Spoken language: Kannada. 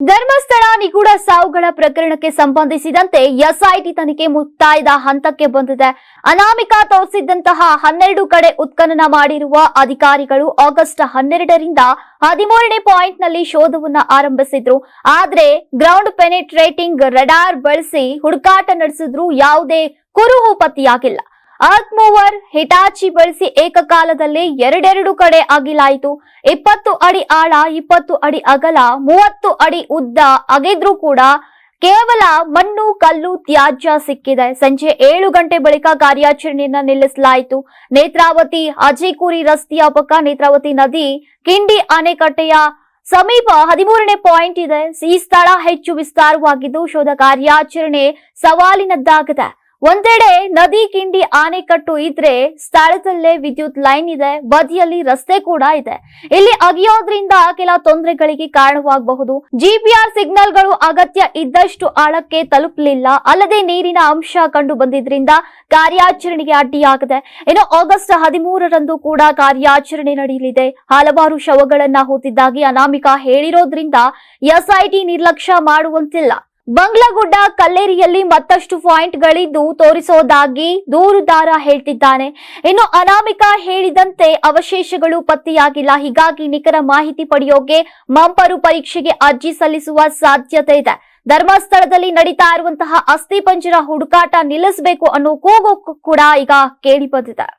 ಧರ್ಮಸ್ಥಳ ನಿಗೂಢ ಸಾವುಗಳ ಪ್ರಕರಣಕ್ಕೆ ಸಂಬಂಧಿಸಿದಂತೆ ಎಸ್ಐಟಿ ತನಿಖೆ ಮುಕ್ತಾಯದ ಹಂತಕ್ಕೆ ಬಂದಿದೆ. ಅನಾಮಿಕಾ ತೋರಿಸಿದ್ದಂತಹ ಹನ್ನೆರಡು ಕಡೆ ಉತ್ಖನನ ಮಾಡಿರುವ ಅಧಿಕಾರಿಗಳು ಆಗಸ್ಟ್ ಹನ್ನೆರಡರಿಂದ ಹದಿಮೂರನೇ ಪಾಯಿಂಟ್ನಲ್ಲಿ ಶೋಧವನ್ನ ಆರಂಭಿಸಿದ್ರು. ಆದ್ರೆ ಗ್ರೌಂಡ್ ಪೆನೆಟ್ರೇಟಿಂಗ್ ರಡಾರ್ ಬಳಸಿ ಹುಡುಕಾಟ ನಡೆಸಿದ್ರು ಯಾವುದೇ ಕುರುಹು ಪತ್ತೆಯಾಗಿಲ್ಲ. ಅರ್ತ್ ಮೂವರ್ ಹಿಟಾಚಿ ಬಳಸಿ ಏಕಕಾಲದಲ್ಲಿ ಎರಡೆರಡು ಕಡೆ ಅಗಿಲಾಯಿತು. ಇಪ್ಪತ್ತು ಅಡಿ ಆಳ, ಇಪ್ಪತ್ತು ಅಡಿ ಅಗಲ, ಮೂವತ್ತು ಅಡಿ ಉದ್ದ ಅಗೆದ್ರೂ ಕೂಡ ಕೇವಲ ಮಣ್ಣು, ಕಲ್ಲು, ತ್ಯಾಜ್ಯ ಸಿಕ್ಕಿದೆ. ಸಂಜೆ ಏಳು ಗಂಟೆ ಬಳಿಕ ಕಾರ್ಯಾಚರಣೆಯನ್ನು ನಿಲ್ಲಿಸಲಾಯಿತು. ನೇತ್ರಾವತಿ ಅಜೇಕೂರಿ ರಸ್ತೆಯ ಪಕ್ಕ ನೇತ್ರಾವತಿ ನದಿ ಕಿಂಡಿ ಅಣೆಕಟ್ಟೆಯ ಸಮೀಪ ಹದಿಮೂರನೇ ಪಾಯಿಂಟ್ ಇದೆ. ಈ ಸ್ಥಳ ಹೆಚ್ಚು ವಿಸ್ತಾರವಾಗಿದ್ದು ಶೋಧ ಕಾರ್ಯಾಚರಣೆ ಸವಾಲಿನದ್ದಾಗಿದೆ. ಒಂದೆಡೆ ನದಿ ಕಿಂಡಿ ಆನೆಕಟ್ಟು ಇದ್ರೆ ಸ್ಥಳದಲ್ಲೇ ವಿದ್ಯುತ್ ಲೈನ್ ಇದೆ, ಬದಿಯಲ್ಲಿ ರಸ್ತೆ ಕೂಡ ಇದೆ. ಇಲ್ಲಿ ಅಗಿಯೋದ್ರಿಂದ ಕೆಲ ತೊಂದರೆಗಳಿಗೆ ಕಾರಣವಾಗಬಹುದು. ಜಿಪಿಆರ್ ಸಿಗ್ನಲ್ಗಳು ಅಗತ್ಯ ಇದ್ದಷ್ಟು ಆಳಕ್ಕೆ ತಲುಪಲಿಲ್ಲ. ಅಲ್ಲದೆ ನೀರಿನ ಅಂಶ ಕಂಡು ಬಂದಿದ್ರಿಂದ ಕಾರ್ಯಾಚರಣೆಗೆ ಅಡ್ಡಿಯಾಗಿದೆ. ಇನ್ನು ಆಗಸ್ಟ್ ಹದಿಮೂರರಂದು ಕೂಡ ಕಾರ್ಯಾಚರಣೆ ನಡೆಯಲಿದೆ. ಹಲವಾರು ಶವಗಳನ್ನ ಹೊತ್ತಿದ್ದಾಗಿ ಅನಾಮಿಕಾ ಹೇಳಿರೋದ್ರಿಂದ ಎಸ್ಐಟಿ ನಿರ್ಲಕ್ಷ್ಯ ಮಾಡುವಂತಿಲ್ಲ. ಬಂಗ್ಲಗುಡ್ಡ ಕಲ್ಲೇರಿಯಲ್ಲಿ ಮತ್ತಷ್ಟು ಪಾಯಿಂಟ್ಗಳಿದ್ದು ತೋರಿಸೋದಾಗಿ ದೂರುದಾರ ಹೇಳ್ತಿದ್ದಾನೆ. ಇನ್ನು ಅನಾಮಿಕಾ ಹೇಳಿದಂತೆ ಅವಶೇಷಗಳು ಪತ್ತೆಯಾಗಿಲ್ಲ. ಹೀಗಾಗಿ ನಿಖರ ಮಾಹಿತಿ ಪಡೆಯೋಕೆ ಮಂಪರು ಪರೀಕ್ಷೆಗೆ ಅರ್ಜಿ ಸಲ್ಲಿಸುವ ಸಾಧ್ಯತೆ ಇದೆ. ಧರ್ಮಸ್ಥಳದಲ್ಲಿ ನಡೀತಾ ಇರುವಂತಹ ಅಸ್ಥಿ ಪಂಜರ ಹುಡುಕಾಟ ನಿಲ್ಲಿಸಬೇಕು ಅನ್ನೋ ಕೂಗು ಕೂಡ ಈಗ ಕೇಳಿ ಬಂದಿದೆ.